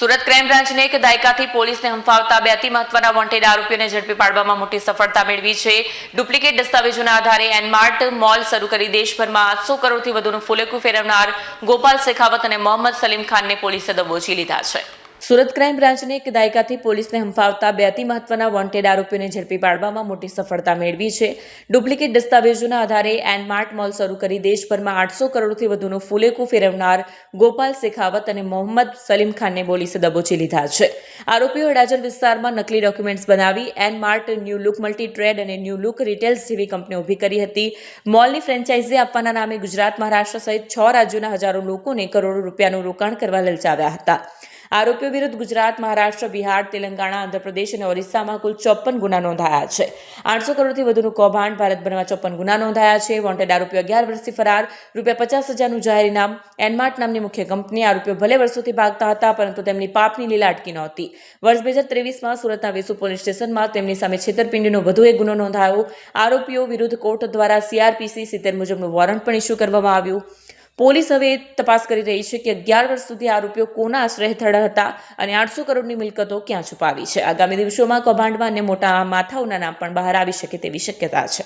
Surat crime બ્રાન્ચને એક દાયકાથી પોલીસને હંફાવતા બે અતિ મહત્વના વોન્ટેડ આરોપીઓને ઝડપી પાડવામાં મોટી સફળતા મેળવી છે. ડુપ્લિકેટ દસ્તાવેજોના આધારે એનમાર્ટ મોલ શરૂ કરી દેશભરમાં આઠસો કરોડથી વધુનું ફુલેકું ફેરવનાર ગોપાલ શેખાવત અને મોહમ્મદ સલીમ ખાનને પોલીસે દબોચી લીધા છે. સુરત ક્રાઇમ બ્રાન્ચને એક દાયકાથી પોલીસને હંફાવતા બે અતિ મહત્વના વોન્ટેડ આરોપીઓને ઝડપી પાડવામાં મોટી સફળતા મેળવી છે. ડુપ્લિકેટ દસ્તાવેજોના આધારે એનમાર્ટ મોલ શરૂ કરી દેશભરમાં આઠસો કરોડથી વધુનું ફુલેકું ફેરવનાર ગોપાલ શેખાવત અને મોહમ્મદ સલીમ ખાનને પોલીસે દબોચી લીધા છે. આરોપીઓ અડાજણ વિસ્તારમાં નકલી ડોક્યુમેન્ટ્સ બનાવી એનમાર્ટ ન્યૂ લુક મલ્ટી ટ્રેડ અને ન્યૂ લુક રિટેલ્સ જેવી કંપનીઓ ઊભી કરી હતી. મોલની ફ્રેન્ચાઇઝી આપવાના નામે ગુજરાત, મહારાષ્ટ્ર સહિત છ રાજ્યોના હજારો લોકોને કરોડો રૂપિયાનું રોકાણ કરવા લલચાવ્યા હતા. આરોપીઓ વિરુદ્ધ ગુજરાત, મહારાષ્ટ્ર, બિહાર, તેલંગાણા, આંધ્રપ્રદેશ અને ઓરિસ્સામાં કુલ ચોપન ગુના નોંધાયા છે. આઠસો કરોડથી વધુનું કૌભાંડ ભારતભરમાં ચોપન ગુના નોંધાયા છે. વોન્ટેડ આરોપીઓ અગિયાર વર્ષથી ફરાર. રૂપિયા પચાસ હજારનું જાહેર ઇનામ એનમાર્ટ નામની મુખ્ય કંપની આરોપીઓ ભલે વર્ષોથી ભાગતા હતા, પરંતુ તેમની પાપની લીલા અટકી નહોતી. વર્ષ બે હજાર ત્રેવીસમાં સુરતના વેસુ પોલીસ સ્ટેશનમાં તેમની સામે છેતરપિંડીનો વધુ એક ગુનો નોંધાયો. આરોપીઓ વિરુદ્ધ કોર્ટ દ્વારા સીઆરપીસી સિત્તેર મુજબનું વોરંટ પણ ઇસ્યુ કરવામાં આવ્યું. પોલીસ હવે તપાસ કરી રહી છે કે અગિયાર વર્ષ સુધી આરોપીઓ કોના આશ્રય હેઠળ હતા અને આઠસો કરોડની મિલકતો ક્યાં છુપાવી છે? આગામી દિવસોમાં કૌભાંડમાં અન્ય મોટા માથાઓના નામ પણ બહાર આવી શકે તેવી શક્યતા છે.